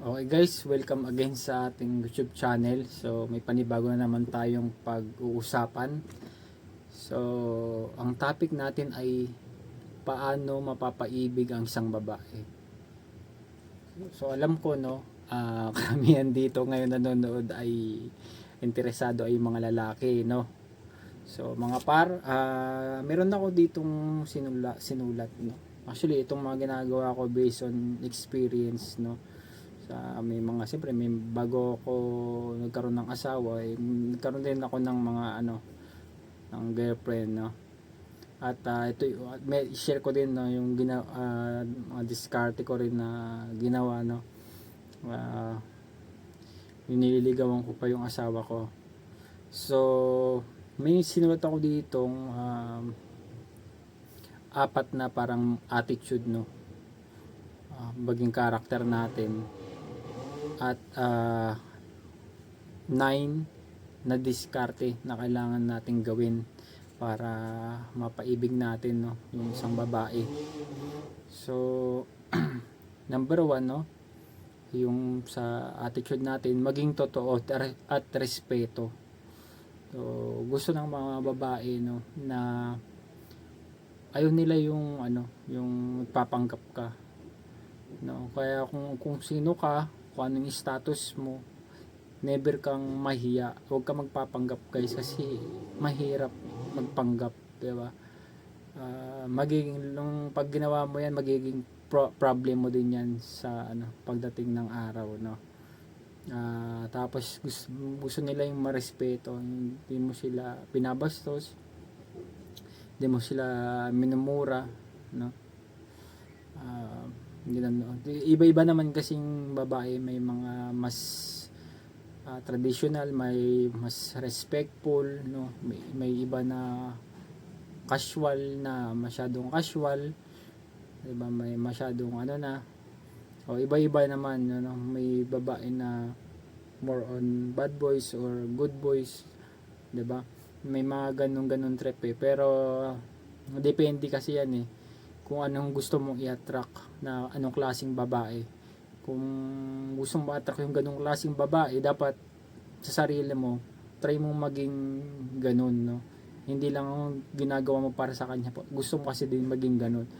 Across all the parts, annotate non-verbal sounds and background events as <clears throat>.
Okay guys, welcome again sa ating YouTube channel. So may panibago na naman tayong pag-uusapan. So ang topic natin ay paano mapapaibig ang isang babae. So alam ko no, ah, <laughs> karamihan dito ngayon nanonood ay interesado ay mga lalaki no. So mga par, ah, meron ako ditong sinula, sinulat no. Actually itong mga ginagawa ko based on experience no sa may mga siyempre may bago ako nagkaroon ng asawa eh, nagkaroon din ako ng mga ano ng girlfriend no? At ah, ito may share ko din no yung gina ah, mga diskarte ko rin na ginawa no? Uh, nililigawan ko pa yung asawa ko. So may sinulat ako ditong um, apat na parang attitude no? Ah, maging karakter natin at ah, nine na diskarte na kailangan nating gawin para mapaibig natin no yung isang babae. So <clears throat> number one no yung sa attitude natin maging totoo at respeto. So gusto ng mga babae no na ayaw nila yung ano yung papanggap ka no. Kaya kung kung sino ka kung anong status mo never kang mahiya. Huwag ka magpapanggap guys kasi mahirap magpanggap di ba? Ah, magiging nung pag ginawa mo yan magiging pro- problem mo din yan sa ano pagdating ng araw no? Ah, tapos gusto, gusto nila yung marespeto hindi mo sila pinabastos hindi mo sila minumura no? Ah, hindi lang no. iba-iba naman kasing babae. May mga mas ah, traditional may mas respectful no? May, may iba na casual na masyadong casual. Diba? May masyadong ano na. O iba-iba naman ano? May babae na more on bad boys or good boys. 'di ba may mga ganun ganun trip eh. Pero depende kasi yan eh kung anong gusto mong i-attract na anong klaseng babae. Kung gusto mo attract yung ganung klaseng babae dapat sa sarili mo try mong maging ganun no? Hindi lang ang ginagawa mo para sa kanya gusto mo kasi din maging ganun.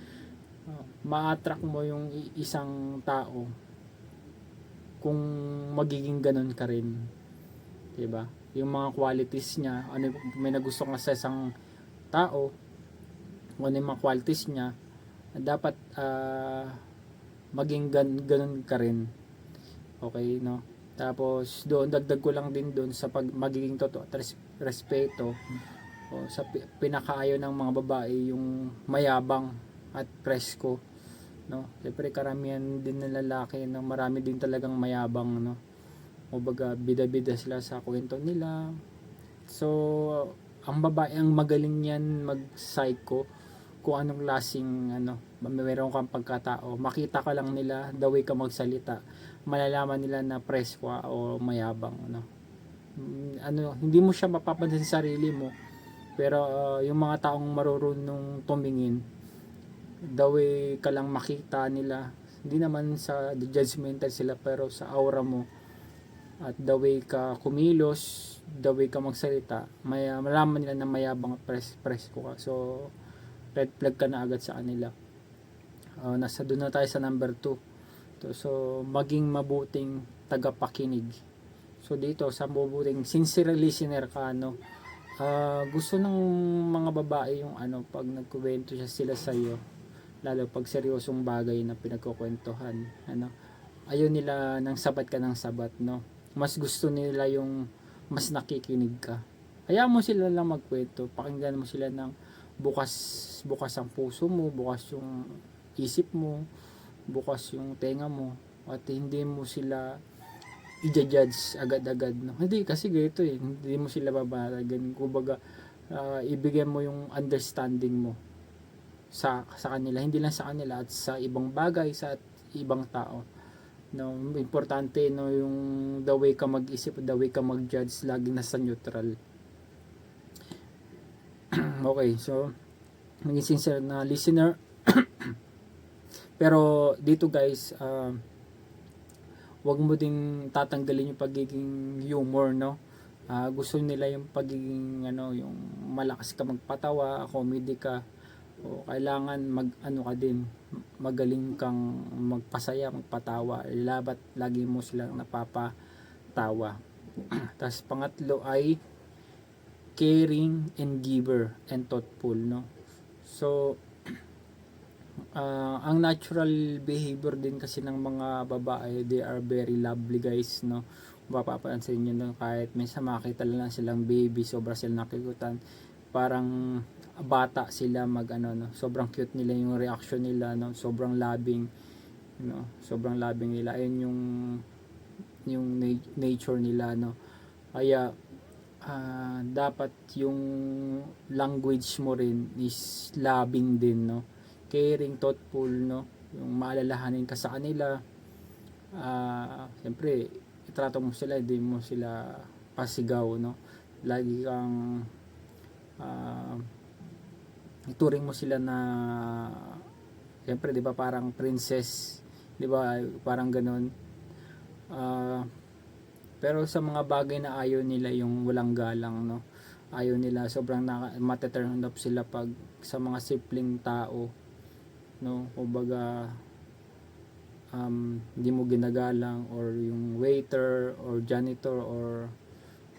Uh, ma-attract mo yung isang tao kung magiging ganun ka rin. 'di ba yung mga qualities niya ano may nagusto ka sa isang tao kung ano yung mga qualities niya dapat ah, maging gan ganun ka rin. Okay no? Tapos doon dagdag ko lang din doon sa pag magiging totoo at res- respeto o sa pi- pinakaayaw ng mga babae yung mayabang at presko no? Siyempre karamihan din ng lalaki no? Marami din talagang mayabang no? O baga bida-bida sila sa kwento nila. So ang babae ang magaling yan mag psycho kung anong lasing ano meron kang pagkatao makita ka lang nila the way ka magsalita. Malalaman nila na presko o mayabang ano. Mm, ano hindi mo siya mapapansin sa sarili mo pero uh, yung mga taong marurunong tumingin the way ka lang makita nila hindi naman sa judgmental sila pero sa aura mo at the way ka kumilos the way ka magsalita may malaman nila na mayabang at pres presko ka. So red flag ka na agad sa kanila. Uh, nasa doon na tayo sa number 2 so maging mabuting tagapakinig. So dito sa mabuting sincere listener ka no? Ah, gusto ng mga babae yung ano pag nagkuwento siya sila sa iyo lalo pag seryosong bagay na pinagkukwentuhan ano? Ayaw nila ng sabat ka ng sabat no? Mas gusto nila yung mas nakikinig ka. Hayaan mo sila lang magkwento. Pakinggan mo sila ng bukas bukas ang puso mo bukas yung isip mo bukas yung tenga mo at hindi mo sila i-judge agad-agad no? Hindi kasi ganito eh. Hindi mo sila babalagan kumbaga ah, ibigay mo yung understanding mo sa sa kanila. Hindi lang sa kanila at sa ibang bagay sa ibang tao. No importante no yung the way ka mag-isip the way ka mag-judge lagi nasa neutral okay so maging sincere na listener. <coughs> Pero dito guys um wag mo ding tatanggalin yung pagiging humor no? Ah, gusto nila yung pagiging ano yung malakas ka magpatawa comedy ka o kailangan mag ano ka din magaling kang magpasaya magpatawa. Labat lagi mo silang napapatawa. <coughs> Tapos pangatlo ay caring and giver and thoughtful no? So <clears throat> ah, ang natural behavior din kasi ng mga babae they are very lovely guys no? Mapapansin nyo no, kahit minsan makita lang silang baby sobra silang nakikutan parang bata sila mag ano no? Sobrang cute nila yung reaction nila no? Sobrang loving no? Sobrang loving nila. Ayun yung yung na- nature nila no? Kaya ah, dapat yung language mo rin is loving din no? Caring thoughtful no? Yung maalalahanin ka sa kanila. Ah siyempre itrato mo sila hindi mo sila pasigaw no? Lagi kang ah, ituring mo sila na siyempre 'di ba parang princess? 'di ba parang ganun? Ah, pero sa mga bagay na ayaw nila yung walang galang no? Ayaw nila sobrang na, mateturn off sila pag sa mga simpleng tao no? Kumbaga um, hindi mo ginagalang or yung waiter or janitor or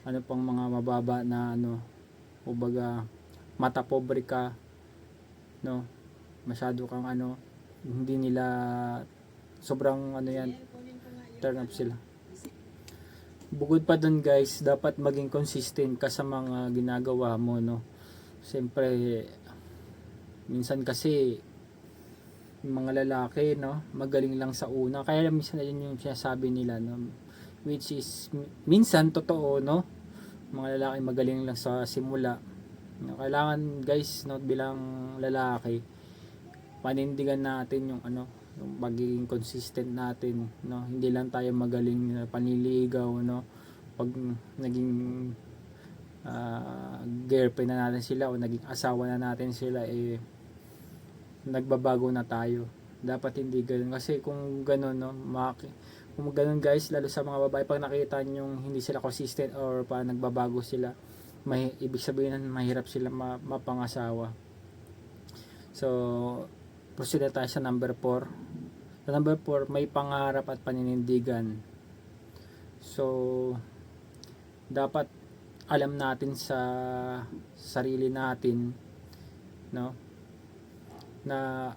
ano pang mga mababa na ano kumbaga mata pobre ka no? Masyado kang ano hindi nila sobrang ano yan turn up sila bukod pa dun guys dapat maging consistent ka sa mga ginagawa mo no? Siyempre minsan kasi yung mga lalaki no? Magaling lang sa una. Kaya minsan yun yung sinasabi nila no? Which is minsan totoo no? Mga lalaki magaling lang sa simula. Kailangan guys no bilang lalaki panindigan natin yung ano yung pagiging consistent natin no hindi lang tayo magaling na panliligaw no pag naging ah, girlfriend na natin sila o naging asawa na natin sila eh nagbabago na tayo. Dapat hindi ganun. Kasi kung ganun, no, maki, kung ganun guys, lalo sa mga babae, pag nakita yung hindi sila consistent or pa nagbabago sila, may, ibig sabihin mahirap sila ma, mapangasawa. So, proceed tayo sa number 4. Sa number 4, may pangarap at paninindigan. So, dapat alam natin sa sarili natin, no, na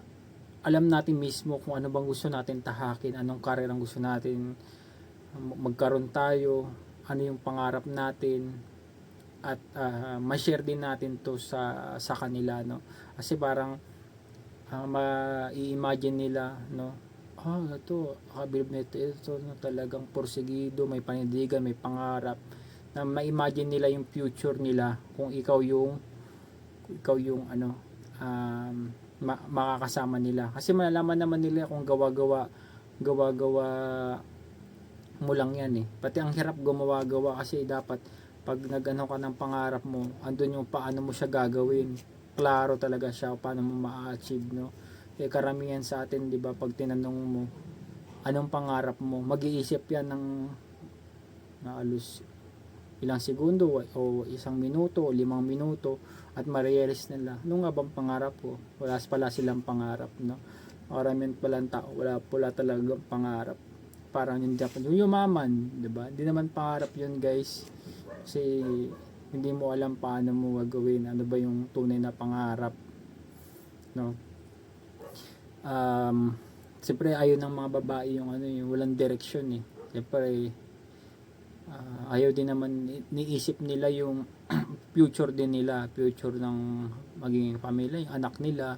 alam natin mismo kung ano bang gusto natin tahakin, anong career ang gusto natin magkaroon tayo, ano yung pangarap natin at ah, ma-share din natin to sa sa kanila no. Kasi parang ah, ma-imagine nila no. Ah, ito, kabilib na ito, ito no, talagang porsigido, may panindigan, may pangarap na ma-imagine nila yung future nila kung ikaw yung ikaw yung ano um, ma- makakasama nila. Kasi malalaman naman nila kung gawa-gawa gawa-gawa mo lang yan eh. Pati ang hirap gumawa-gawa kasi dapat pag nagano ka ng pangarap mo, andun yung paano mo siya gagawin. Klaro talaga siya paano mo ma-achieve, no? Eh karamihan sa atin, 'di ba, pag tinanong mo anong pangarap mo, mag-iisip yan ng na alos ilang segundo o isang minuto o limang minuto at ma-realize nila ano nga bang pangarap ko? Wala pala silang pangarap no? Karamihan pala ng tao wala pala talagang pangarap. Parang yung Japan yung yumaman di ba? Hindi naman pangarap yun guys. Kasi hindi mo alam paano mo gagawin. Ano ba yung tunay na pangarap no? Um siyempre ayaw ng mga babae yung ano yung walang direksyon eh. Siyempre ah, ayaw din naman niisip nila yung <clears throat> future din nila future ng magiging pamilya yung anak nila.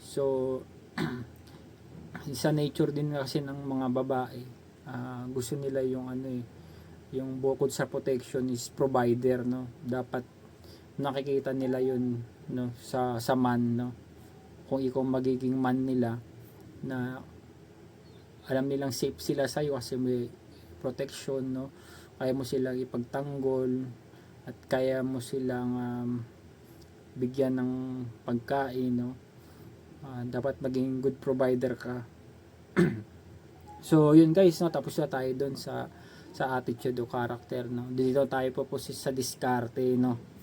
So <clears throat> sa nature din kasi ng mga babae. Ah, gusto nila yung ano eh yung bukod sa protection is provider no? Dapat nakikita nila yun no? Sa sa man no? Kung ikaw magiging man nila na alam nilang safe sila sa iyo kasi may protection no? Kaya mo silang ipagtanggol at kaya mo silang um, bigyan ng pagkain no? Ah, dapat maging good provider ka. <clears throat> So, yun guys, no, tapos na tayo doon sa sa attitude o character, no. Dito tayo po po sa diskarte, no.